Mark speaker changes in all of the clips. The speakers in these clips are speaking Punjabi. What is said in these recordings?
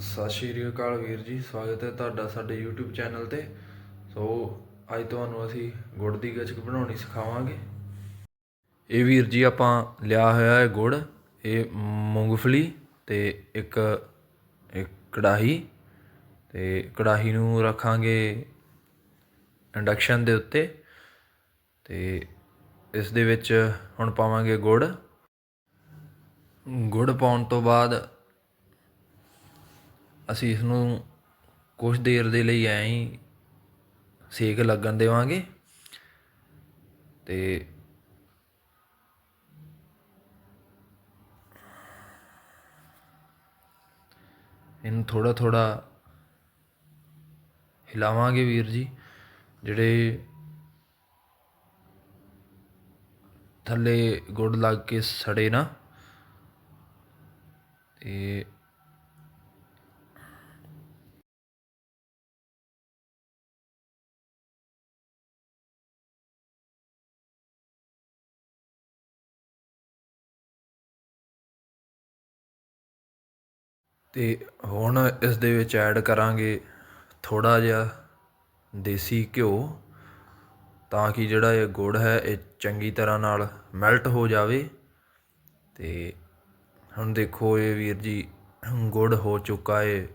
Speaker 1: ਸਤਿ ਸ਼੍ਰੀ ਅਕਾਲ ਵੀਰ ਜੀ, ਸਵਾਗਤ ਹੈ ਤੁਹਾਡਾ ਸਾਡੇ YouTube ਚੈਨਲ ਤੇ। ਸੋ, ਅੱਜ ਤੁਹਾਨੂੰ ਅਸੀਂ ਗੁੜ ਦੀ ਗੱਚਕ ਬਣਾਉਣੀ ਸਿਖਾਵਾਂਗੇ। ਇਹ ਵੀਰ ਜੀ ਆਪਾਂ ਲਿਆ ਹੋਇਆ ਹੈ ਗੁੜ, ਇਹ ਮੂੰਗਫਲੀ ਤੇ ਇੱਕ ਇੱਕ ਕੜਾਹੀ। ਤੇ ਕੜਾਹੀ ਨੂੰ ਰੱਖਾਂਗੇ ਇੰਡਕਸ਼ਨ ਦੇ ਉੱਤੇ। ਤੇ ਇਸ ਦੇ ਵਿੱਚ ਹੁਣ ਪਾਵਾਂਗੇ ਗੁੜ। ਗੁੜ ਪਾਉਣ ਤੋਂ ਬਾਅਦ ਅਸੀਂ ਇਸ ਨੂੰ ਕੁਝ ਦੇਰ ਦੇ ਲਈ ਐਂ ਹੀ ਸੇਕ ਲੱਗਣ ਦੇਵਾਂਗੇ। ਤੇ ਇਹਨੂੰ ਥੋੜਾ ਥੋੜਾ ਹਿਲਾਵਾਂਗੇ ਵੀਰ ਜੀ, ਜਿਹੜੇ ਥੱਲੇ ਗੁੜ ਲੱਗ ਕੇ ਸੜੇ ਨਾ। ਤੇ ਅਤੇ ਹੁਣ ਇਸ ਦੇ ਵਿੱਚ ਐਡ ਕਰਾਂਗੇ ਥੋੜ੍ਹਾ ਜਿਹਾ ਦੇਸੀ ਘਿਓ ਤਾਂ ਕਿ ਜਿਹੜਾ ਇਹ ਗੁੜ ਹੈ, ਇਹ ਚੰਗੀ ਤਰ੍ਹਾਂ ਨਾਲ ਮੈਲਟ ਹੋ ਜਾਵੇ। ਅਤੇ ਹੁਣ ਦੇਖੋ ਇਹ ਵੀਰ ਜੀ, ਗੁੜ ਹੋ ਚੁੱਕਾ ਹੈ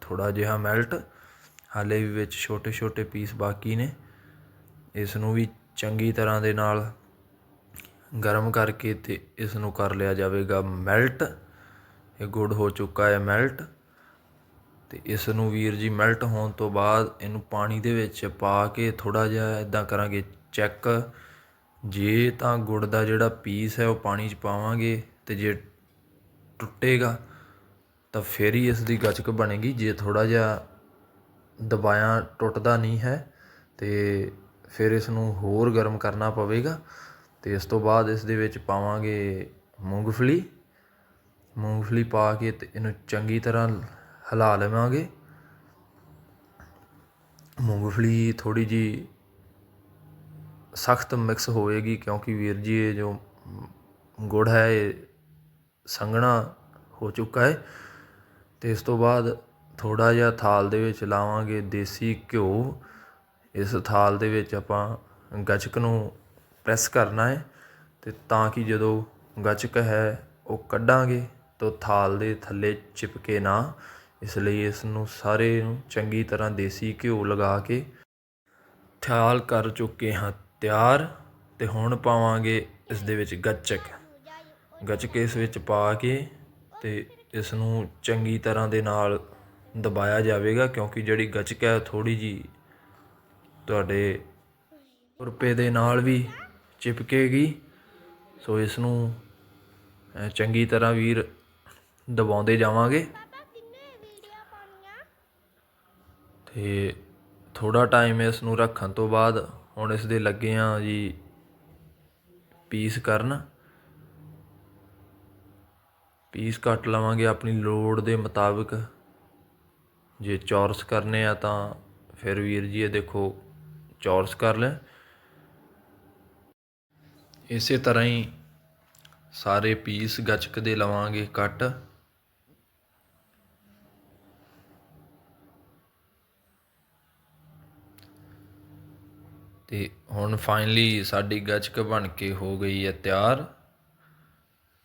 Speaker 1: ਥੋੜਾ ਜਿਹਾ ਮੈਲਟ ਹਾਲੇ ਵੀ ਵਿੱਚ ਛੋਟੇ ਛੋਟੇ ਪੀਸ ਬਾਕੀ ਨੇ। ਇਸ ਨੂੰ ਵੀ ਚੰਗੀ ਤਰ੍ਹਾਂ ਦੇ ਨਾਲ ਗਰਮ ਕਰਕੇ ਤੇ ਇਸ ਨੂੰ ਕਰ ਲਿਆ ਜਾਵੇਗਾ ਮੈਲਟ ਇਹ ਗੁੜ ਹੋ ਚੁੱਕਾ ਹੈ ਮੈਲਟ ਤੇ ਇਸ ਨੂੰ ਵੀਰ ਜੀ ਮੈਲਟ ਹੋਣ ਤੋਂ ਬਾਅਦ ਇਹਨੂੰ ਪਾਣੀ ਦੇ ਵਿੱਚ ਪਾ ਕੇ ਥੋੜਾ ਜਿਹਾ ਇਦਾਂ ਕਰਾਂਗੇ ਚੈੱਕ। ਜੇ ਤਾਂ ਗੁੜ ਦਾ ਜਿਹੜਾ ਪੀਸ ਹੈ ਉਹ ਪਾਣੀ 'ਚ ਪਾਵਾਂਗੇ ਤੇ ਜੇ ਟੁੱਟੇਗਾ ਤਾਂ ਫਿਰ ਹੀ ਇਸ ਦੀ ਗੱਚਕ ਬਣੇਗੀ। ਜੇ ਥੋੜਾ ਜਿਹਾ ਦਬਾਇਆ ਟੁੱਟਦਾ ਨਹੀਂ ਹੈ ਤੇ ਫਿਰ ਇਸ ਨੂੰ ਹੋਰ ਗਰਮ ਕਰਨਾ ਪਵੇਗਾ ਤੇ ਇਸ ਤੋਂ ਬਾਅਦ ਇਸ ਦੇ ਵਿੱਚ ਪਾਵਾਂਗੇ ਮੂੰਗਫਲੀ। ਮੂੰਗਫਲੀ ਪਾ ਕੇ ਤੇ ਇਹਨੂੰ ਚੰਗੀ ਤਰ੍ਹਾਂ ਹਿਲਾ ਲਵਾਂਗੇ। ਮੂੰਗਫਲੀ ਥੋੜੀ ਜੀ ਸਖਤ ਮਿਕਸ ਹੋਏਗੀ ਕਿਉਂਕਿ ਵੀਰ ਜੀ ਇਹ ਜੋ ਗੁੜ ਹੈ, ਇਹ ਸੰਘਣਾ ਹੋ ਚੁੱਕਾ ਹੈ। ਤੇ ਇਸ ਤੋਂ ਬਾਅਦ ਥੋੜਾ ਜਿਹਾ ਥਾਲ ਦੇ ਵਿੱਚ ਲਾਵਾਂਗੇ ਦੇਸੀ ਘਿਓ। ਇਸ ਥਾਲ ਦੇ ਵਿੱਚ ਆਪਾਂ ਗੱਚਕ ਨੂੰ ਪ੍ਰੈਸ ਕਰਨਾ ਹੈ ਤੇ ਤਾਂ ਕਿ ਜਦੋਂ ਗੱਚਕ ਹੈ, ਉਹ ਕੱਢਾਂਗੇ। ਤੋਂ ਥਾਲ ਦੇ ਥੱਲੇ ਚਿਪਕੇ ਨਾ, ਇਸ ਲਈ ਇਸ ਨੂੰ ਸਾਰੇ ਨੂੰ ਚੰਗੀ ਤਰ੍ਹਾਂ ਦੇਸੀ ਘਿਓ ਲਗਾ ਕੇ ਥਾਲ ਕਰ ਚੁੱਕੇ ਹਾਂ ਤਿਆਰ, ਤੇ ਹੁਣ ਪਾਵਾਂਗੇ ਇਸ ਦੇ ਵਿੱਚ ਗੱਚਕ। ਗੱਚਕ ਇਸ ਵਿੱਚ ਪਾ ਕੇ ਤੇ ਇਸ ਨੂੰ ਚੰਗੀ ਤਰ੍ਹਾਂ ਦੇ ਨਾਲ ਦਬਾਇਆ ਜਾਵੇਗਾ, ਕਿਉਂਕਿ ਜਿਹੜੀ ਗੱਚਕ ਹੈ ਥੋੜੀ ਜੀ ਤੁਹਾਡੇ ਰੁਪਏ ਦੇ ਨਾਲ ਵੀ ਚਿਪਕੇਗੀ। ਸੋ ਇਸ ਨੂੰ ਚੰਗੀ ਤਰ੍ਹਾਂ ਵੀਰ ਦਬਾਉਂਦੇ ਜਾਵਾਂਗੇ। ਤੇ ਥੋੜਾ ਟਾਈਮ ਇਸ ਨੂੰ ਰੱਖਣ ਤੋਂ ਬਾਅਦ ਹੁਣ ਇਸ ਦੇ ਲੱਗੇ ਆ ਜੀ ਪੀਸ ਕਰਨ। ਪੀਸ ਕੱਟ ਲਵਾਂਗੇ ਆਪਣੀ ਲੋੜ ਦੇ ਮੁਤਾਬਕ। ਜੇ ਚੌਰਸ ਕਰਨੇ ਆ ਤਾਂ ਫਿਰ ਵੀਰ ਜੀ ਇਹ ਦੇਖੋ ਚੌਰਸ ਕਰ ਲੈ। ਇਸੇ ਤਰ੍ਹਾਂ ਹੀ ਸਾਰੇ ਪੀਸ ਗੱਚਕ ਦੇ ਲਵਾਂਗੇ ਕੱਟ। ਅਤੇ ਹੁਣ ਫਾਈਨਲੀ ਸਾਡੀ ਗੱਚਕ ਬਣ ਕੇ ਹੋ ਗਈ ਹੈ ਤਿਆਰ।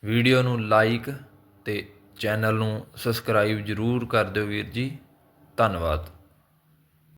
Speaker 1: ਵੀਡੀਓ ਨੂੰ ਲਾਈਕ ਅਤੇ ਚੈਨਲ ਨੂੰ ਸਬਸਕ੍ਰਾਈਬ ਜਰੂਰ ਕਰ ਦਿਓ ਵੀਰ ਜੀ। ਧੰਨਵਾਦ।